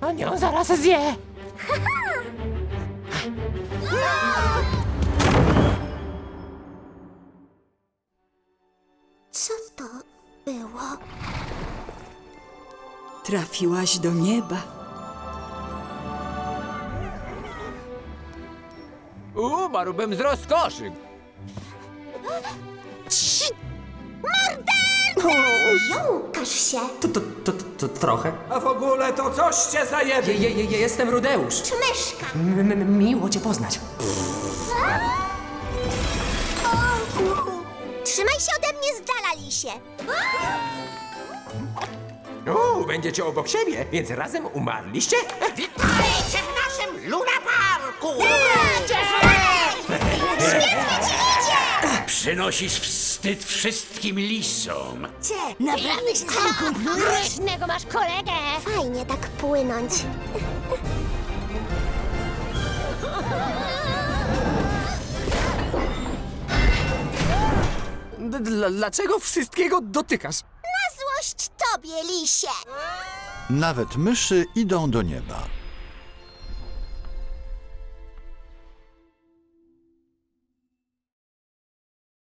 On ją zaraz zje. Co to było? Trafiłaś do nieba. Umarłbym z rozkoszy. Jąkasz się! To, to, to, to, to trochę. A w ogóle to coście za Je, jeden. je, je, jestem Rudeusz. Myszka! M, m, miło cię poznać. Trzymaj się ode mnie z dala, lisie! U, będziecie obok siebie, więc razem umarliście? Witajcie w naszym Luna Parku! Świetnie ci idzie! Przynosisz wstyd wszystkim lisom. Naprawdę się z nim kumplujesz? Groźnego masz kolegę! Fajnie tak płynąć. D, dla, dlaczego wszystkiego dotykasz? Na złość tobie, lisie! Nawet myszy idą do nieba.